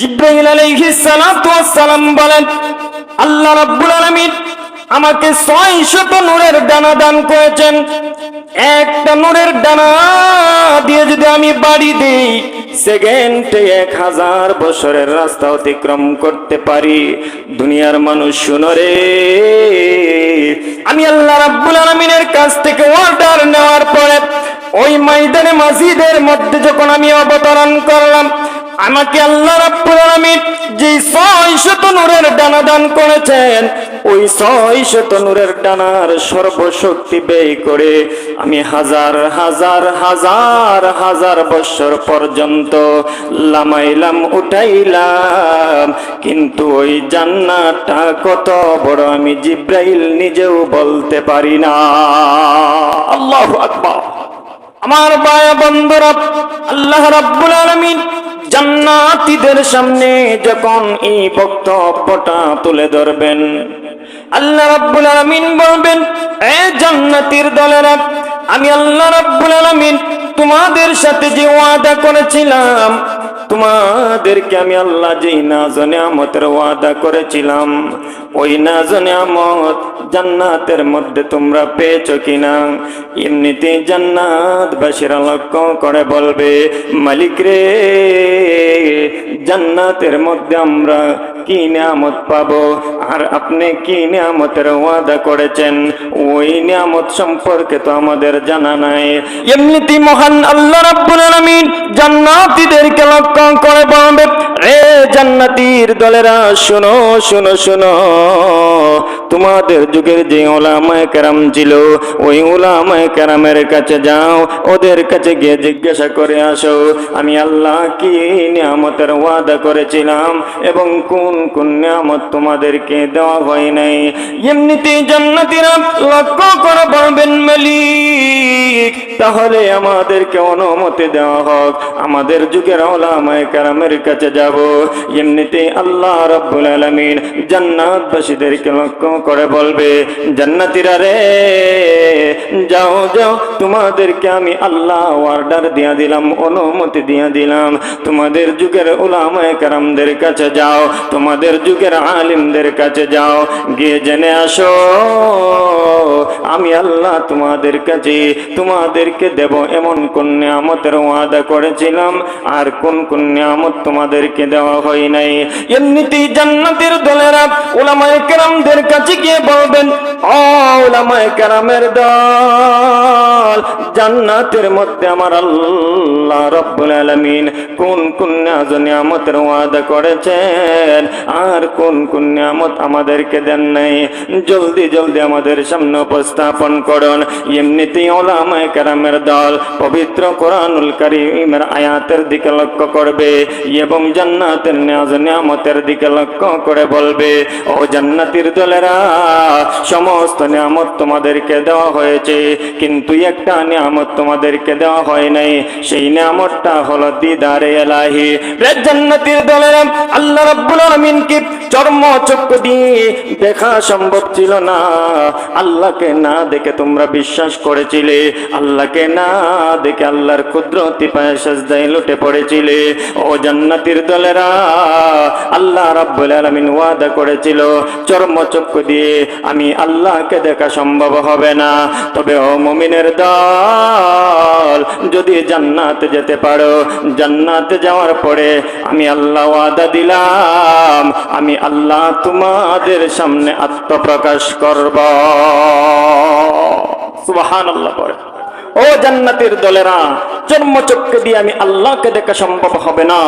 জিব্রাহিল আলাইহিস সালাতু সালাম বলেন, আল্লাহ রাব্বুল আলামিন আমাকে ছয় নূরের ডানা দান করেছেন। একটা নূরের ডানা দিয়ে যদি আমি বাড়ি দিই, সেকেন্ডে এক হাজার বছরের রাস্তা অতিক্রম করতে পারি। দুনিয়ার মানুষ শুনো রে। আমি আল্লাহ রাব্বুল আলামিনের কাছ থেকে অর্ডার নেওয়ার পরে ওই ময়দানে মসজিদের মধ্যে যখন আমি অবতরণ করলাম আমাকে আল্লাহ রাব্বুল আলামিন যে ছয় শত নূরের ডানা দান করেছেন, ওই ছয় শত নূরের ডানার সর্বশক্তি ব্যয় করে আমি হাজার হাজার হাজার হাজার বছর পর্যন্ত লামাইলাম, উঠাইলাম। কিন্তু ওই জান্নাতটা কত বড় আমি জিব্রাইল নিজেও বলতে পারি না। আল্লাহু আকবার। আমার বায়া বন্ধুরা, আল্লাহ রাব্বুল আলামিন জান্নাতীদের সামনে যখন এই বক্তব্যটা তুলে ধরবেন, আল্লাহ রাব্বুল আলামিন বলবেন, এ জান্নাতীর দলেরা, আমি আল্লাহ রাব্বুল আলামিন তোমাদের সাথে যে ওয়াদা করেছিলাম তোমাদেরকে আমি আল্লাহ যেই নাজনে আমতের ওয়াদা করেছিলাম, ওই নাজনে আমত জান্নাতের মধ্যে তোমরা পেয়েছ কিনা? এমনিতে জান্নাত বাসীরা লক্ষ্য করে বলবে, মালিক রে, জান্নাতের মধ্যে আমরা কি নিয়ামত পাব? আর আপনি কি নিয়ামতের ওয়াদা করেছেন? ওই নিয়ামত সম্পর্কে তো আমাদের জানা নাই। এমনিতে মহান আল্লাহ রাব্বুল আলামিন জান্নাতীদেরকে লক্ষ্য করে বলবে, রে জান্নাতীর দলেরা, শুনো শুনো, শোনো। তোমাদের যুগের যে ওলামায় কেরাম ছিল, ওই ওলামায় কেরামের কাছে যাও, ওদের কাছে গিয়ে জিজ্ঞাসা করে আসো, আমি আল্লাহ কি নিয়ামতের ওয়াদা করেছিলাম এবং কোন কোন নিয়ামত তোমাদেরকে দেওয়া হয় নাই? এমনিতে জান্নাতীরা লক্ষ্য করে বলবেন, মালিক, তাহলে আমাদেরকে অনুমতি দেওয়া হোক, আমাদের যুগের ওলামায় কেরামের কাছে যাব। এমনিতে আল্লাহ রাব্বুল আলামিন জান্নাতবাসীদেরকে লক্ষ্য করে বলবে, জান্নাতীরা রে, যাও যাও, তোমাদেরকে আমি আল্লাহ অর্ডার দিয়া দিলাম, অনুমতি দিয়া দিলাম। তোমাদের যুগের ওলামায়ে কেরামদের কাছে যাও, তোমাদের যুগের আলিমদের কাছে যাও। গিয়ে জেনে আসো, আমি আল্লাহ তোমাদের কাছে, তোমাদেরকে দেব এমন কোন নিয়ামতের ওয়াদা করেছিলাম, আর কোন কোন নিয়ামত তোমাদেরকে দেওয়া হয় নাই। এমনিতেই জান্নাতের দলেরা ওলামায়ে কারামদের কাছে গিয়ে বলবেন। ও ওলামায়ে দল। জান্নাতের মধ্যে আমার আল্লাহ রব্বুল কোন কোন নিয়ামতের ওয়াদা করেছেন? আর কোন কোন নিয়ামত আমাদেরকে দেন নাই? জলদি জলদি আমাদের সামনে উপস্থাপন করুন। এমনিতেই ওলামায়ে কেরামের দল পবিত্র কোরআনুল কারীমের আয়াতের দিকে লক্ষ্য করবে এবং জান্নাতের নাজ নিয়ামতের দিকে লক্ষ্য করে বলবে, ও জান্নাতির দলেরা সমস্ত নিয়ামত তোমাদেরকে দেওয়া হয়েছে, কিন্তু একটা নিয়ামত তোমাদেরকে দেওয়া হয় নাই। সেই নিয়ামতটা হলো দিদারে এলাহি। জান্নাতির দলেরা আল্লাহ রাব্বুল আলামিনকে চর্ম চক্ষু দিয়ে দেখা সম্ভব ছিল না। আল্লাহকে না দেখে তোমরা বিশ্বাস করেছিলে। আল্লাহকে না দেখে আল্লাহর কুদরতি পায়ে সাজদায় লুটে পড়েছিলে। ও জান্নাতির দলেরা, আল্লাহ রাব্বুল আলামিন ওয়াদা করেছিল, চর্ম চক্ষু দিয়ে আমি আল্লাহকে দেখা সম্ভব হবে না। তবে ও মমিনের দল, যদি জান্নাতে যেতে পারো, জান্নাতে যাওয়ার পরে আমি আল্লাহ ওয়াদা দিলাম, আমি আল্লাহ তোমাদের সামনে আত্মপ্রকাশ করব। সুবহানাল্লাহ পড়ে। ও জান্নাতের দলেরা জন্মচক্ষে দিয়ে আমি আল্লাহকে দেখা সম্ভব হবে না।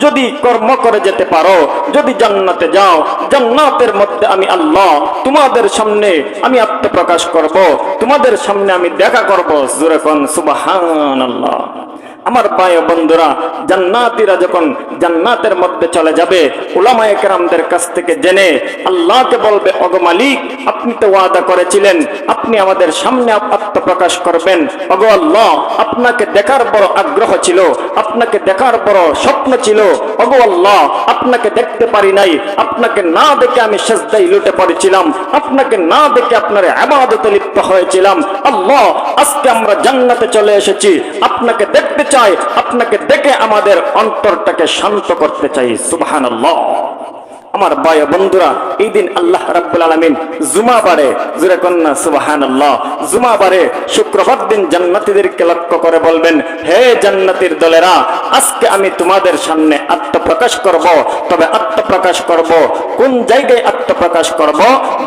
যদি কর্ম করে যেতে পারো, যদি জান্নাতে যাও, জান্নাতের মধ্যে আমি আল্লাহ, তোমাদের সামনে আমি আত্মপ্রকাশ করব, তোমাদের সামনে আমি দেখা করব। জোরে কন সুবাহান আল্লাহ আমার পায়ে বন্ধুরা, জান্নাতীরা যখন জান্নাতের মধ্যে চলে যাবে ওলামায়ে কেরামদের কাছ থেকে জেনে আল্লাহকে বলবে অগ মালিক, আপনি তো ওয়াদা করেছিলেন, আপনি আমাদের সামনে আত্মপ্রকাশ করবেন। অগ আল্লাহ, আপনাকে দেখার বড় আগ্রহ ছিল, আপনাকে দেখার বড় স্বপ্ন ছিল। অগ আল্লাহ, আপনাকে দেখতে পারি নাই, আপনাকে না দেখে আমি সেজদাই লুটে পড়েছিলাম, আপনাকে না দেখে আপনার আবাদতে লিপ্ত হয়েছিলাম। আল্লাহ, আজকে আমরা জান্নাতে চলে এসেছি, আপনাকে দেখতে চাই আপনাকে দেখে আমাদের অন্তরটাকে শান্ত করতে চাই সুবহানাল্লাহ। আমার ভাই বন্ধুরা, এই দিন আল্লাহ রাব্বুল আলামিন জুমা বারে, জুরে কন্যা সুবহানাল্লাহ, জুমা বারে শুক্রবার দিন জান্নাতীদেরকে লক্ষ্য করে বলবেন, হে জান্নাতীর দলেরা, আজকে আমি তোমাদের সামনে আত্মপ্রকাশ করব। তবে আত্মপ্রকাশ করব, কোন জায়গায় আত্মপ্রকাশ করব?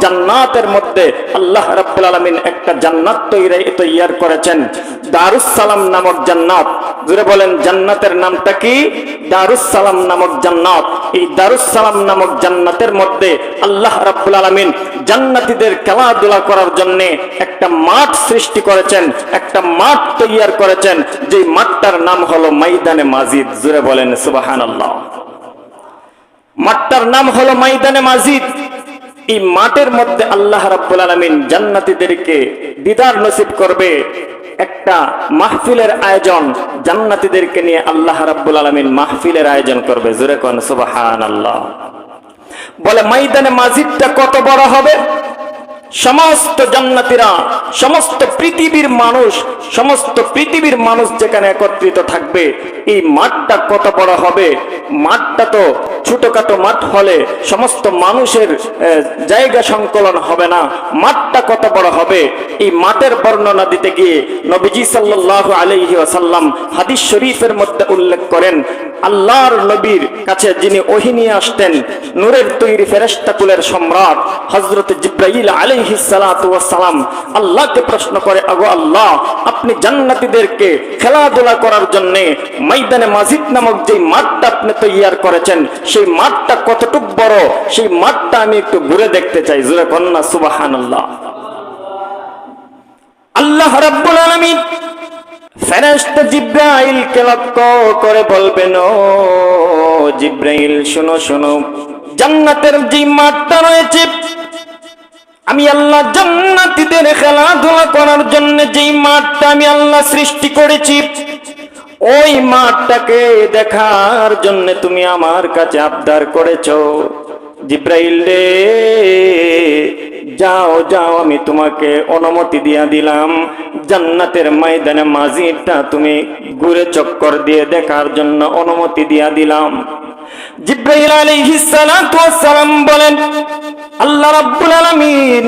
জান্নাতের মধ্যে আল্লাহ রাব্বুল আলামিন একটা জান্নাত তৈরি, তৈয়ার করেছেন দারুস সালাম নামক জান্নাত। জুড়ে বলেন, জান্নাতের নামটা কি? দারুস সালাম নামক জান্নাত। এই দারুস সালাম নামক জান্নাতের মধ্যে আল্লাহ রাব্বুল আলামিন জান্নাতীদের খেলাধুলা করার জন্য একটা মাঠ সৃষ্টি করেছেন, একটা মাঠ তৈয়ার করেছেন যে মাঠটার নাম হলো ময়দানে মাজিদ। জুড়ে বলেন, সুবহানাল্লাহ। মাঠটার নাম হলো ময়দানে মাজিদ। এই মাঠের মধ্যে আল্লাহ রাব্বুল আলামিন জান্নাতীদেরকে দিদার নসিব করবে। একটা মাহফিলের আয়োজন জান্নাতীদেরকে নিয়ে আল্লাহ রাব্বুল আলামিন মাহফিলের আয়োজন করবে। জোরে কোন, সুবহানাল্লাহ। বলে ময়দানে মাজিদটা কত বড় হবে? সমস্ত জান্নাতিরা সমস্ত পৃথিবীর মানুষ সমস্ত পৃথিবীর মানুষ যেখানে একত্রিত থাকবে, এই মাঠটা কত বড় হবে? মাঠটা তো ছোটখাটো মাঠ হলে সমস্ত মানুষের জায়গা সংকলন হবে না। মাঠটা কত বড় হবে? এই মাঠের বর্ণনা দিতে গিয়ে নবীজি সাল্লাল্লাহু আলাইহি ওয়াসাল্লাম হাদিস শরীফের মধ্যে উল্লেখ করেন, আল্লাহর নবীর কাছে যিনি ওহি নিয়ে আসতেন, নূরের তৈরি ফেরেস্তাকুলের সম্রাট হযরত জিব্রাইল আলাইহিস সালাতু ওয়াস সালাম, আল্লাহকে প্রশ্ন করে, আগো আল্লাহ আপনি জান্নাতীদেরকে খেলাধুলা করার জন্য ময়দানে মাজিদ নামক যে মাঠটা আপনি তৈয়ার করেছেন, সেই মাঠটা কতটুক বড়, সেই মাঠটা আমি একটু ঘুরে দেখতে চাই। জুরে কন্যা সুবহানাল্লাহ। আল্লাহ রাব্বুল আলামিন ফেরেশতা জিব্রাইলকে লক্ষ্য করে বলবেন, ও জিব্রাইল, শোনো শোনো। জান্নাতের যে মাঠটা রয়েছে আমি আল্লাহ জান্নাতীদের খেলাধুলা করার জন্য যেই মাঠটা আমি আল্লাহ সৃষ্টি করেছি, ওই মাঠটাকে দেখার জন্য তুমি আমার কাছে আবদার করেছ। জিব্রাইল রে, যাও যাও, আমি তোমাকে অনুমতি দিয়া দিলাম। জান্নাতের ময়দানে মাঝিটা তুমি ঘুরে চক্কর দিয়ে দেখার জন্য অনুমতি দিয়া দিলাম। জিব্রাইল আলাইহিস সালাম বলেন আল্লাহ রাব্বুল আলামিন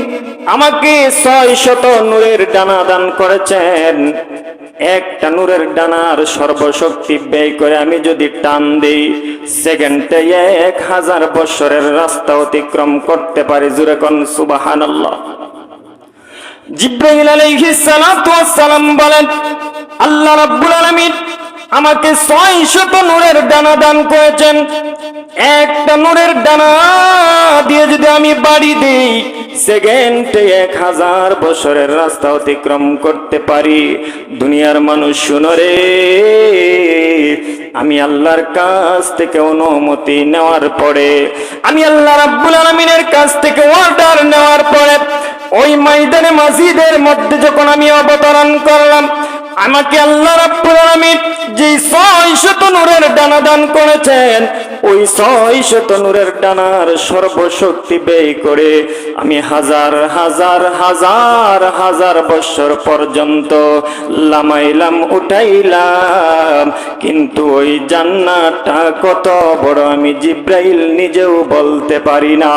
আমাকে ছয় শত নূরের ডানা দান করেছেন। একটা নূরের ডানার সর্বশক্তি ব্যয় করে আমি যদি টান দেই, সেকেন্ডে এক হাজার বছরের রাস্তা অতিক্রম করতে পারি। জুরে কোন, সুবহানাল্লাহ। জিব্রাইল আলাইহিস সালাতু ওয়াস সালাম বলেন, আল্লাহ রাব্বুল আলামিন আমাকে ছয় শত নূরের ডানা দান করেছেন। একটা নূরের ডানা দিয়ে যদি আমি বাড়ি দিই, সেকেন্ডে এক হাজার বছরের রাস্তা অতিক্রম করতে পারি। দুনিয়ার মানুষ শুনো রে, আমি আল্লাহর কাছ থেকে অনুমতি নেওয়ার পরে, আমি আল্লাহ রাব্বুল আলামিনের কাছ থেকে অর্ডার নেওয়ার পরে, ওই ময়দানে মসজিদের মধ্যে যখন আমি অবতরণ করলাম আমাকে আল্লাহ রাব্বুল আলামিন যে শত নূরের ডানা দান করেছেন, ওই ছয় শত নূরের ডানার সর্বশক্তি ব্যয় করে আমি হাজার হাজার হাজার হাজার বছর পর্যন্ত লামাইলাম, উঠাইলাম। কিন্তু ওই জান্নাতটা কত বড় আমি জিব্রাইল নিজেও বলতে পারি না।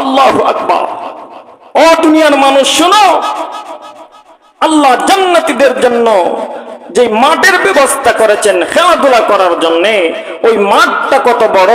আল্লাহু আকবার। ও দুনিয়ার মানুষ, শোনো। আল্লাহ জান্নাতীদের জন্য যে মাঠের ব্যবস্থা করেছেন খেলাধুলা করার জন্য, ওই মাঠটা কত বড়?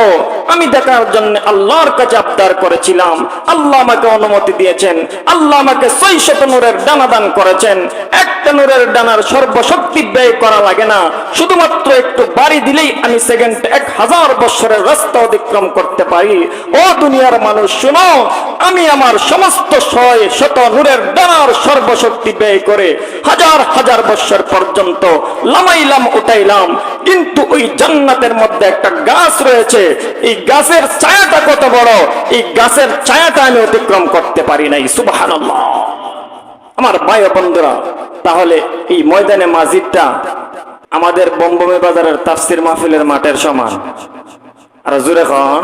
আমি দেখার জন্য আল্লাহর কাছে আবদার করেছিলাম। আল্লাহ আমাকে অনুমতি দিয়েছেন। আল্লাহ আমাকে ছয় শত নূরের ডানা দান করেছেন। একটা নূরের ডানার সর্বশক্তি ব্যয় করা লাগে না। শুধুমাত্র একটু বাড়ি দিলেই আমি সেকেন্ড এক হাজার বছরের রাস্তা অতিক্রম করতে পারি। ও দুনিয়ার মানুষ, শুনো, আমি আমার সমস্ত ছয় শত নূরের ডানার সর্বশক্তি ব্যয় করে হাজার হাজার বছর পর্যন্ত লামাইলাম, উঠাইলাম। কিন্তু ওই জান্নাতের মধ্যে একটা গাছ রয়েছে। এই গাছের ছায়াটা কত বড়? এই গাছের ছায়াটা আমি অতিক্রম করতে পারি নাই, সুবহানাল্লাহ। আমার ভাই বন্ধুরা, তাহলে এই ময়দানে মাজিদটা আমাদের বম্বমে বাজারের তাফসির মাহফিলের মাঠের সমান। আর জুরে খন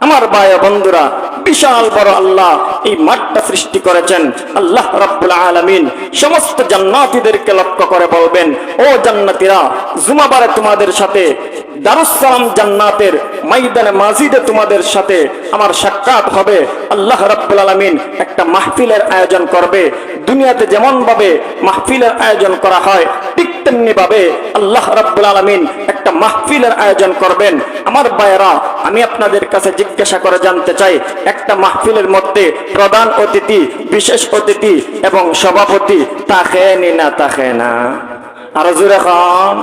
আমার ভাই বন্ধুরা বিশাল বড় আল্লাহ এই মাঠটা সৃষ্টি করেছেন। আল্লাহ রাব্বুল আলামিন সমস্ত জান্নাতীদেরকে লক্ষ্য করে বলবেন, ও জান্নাতীরা, জুমাবারে তোমাদের সাথে দারুসালাম জান্নাতের মাইদানে মাজিদে তোমাদের সাথে আমার সাক্ষাৎ হবে। আল্লাহ রাব্বুল আলামিন একটা মাহফিলের আয়োজন করবে। দুনিয়াতে যেমন ভাবে মাহফিলের আয়োজন করা হয় তেমনি ভাবে আল্লাহ রাব্বুল আলামিন একটা মাহফিলের আয়োজন করবেন। আমার বায়রা আমি আপনাদের কাছে জিজ্ঞাসা করে জানতে চাই, একটা মাহফিলের মধ্যে প্রধান অতিথি, বিশেষ অতিথি এবং সভাপতি তাকে না তাকে না আর জুরে খান।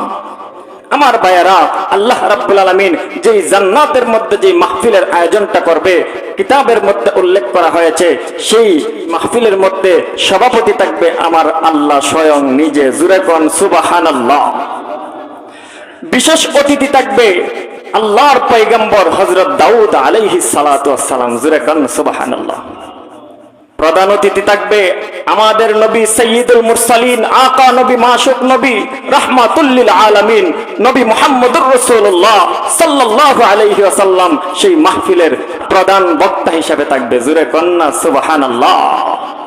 আমার ভাইয়ারা, আল্লাহ রাব্বুল আলামিন যেই জান্নাতের মধ্যে যেই মাহফিলের আয়োজনটা করবে, কিতাবের মধ্যে উল্লেখ করা হয়েছে, সেই মাহফিলের মধ্যে সভাপতি থাকবে আমার আল্লাহ স্বয়ং নিজে। জুরে কন সুবহানাল্লাহ। বিশেষ অতিথি থাকবে আল্লাহর পয়গম্বর হযরত দাউদ আলাইহিস সালাতু ওয়াস সালাম। জুরে কন সুবহানাল্লাহ। প্রধান অতিথি থাকবে আমাদের নবী সৈয়দুল মুরসালিন, আকা নবী, মাসুক নবী, রাহমাতুল্লিল আলামিন, নবী মোহাম্মদুর রসুল্লাহ সাল্লাহ আলাইহি আসাল্লাম সেই মাহফিলের প্রধান বক্তা হিসাবে থাকবে। জুরে কন্না সুবহানাল্লাহ।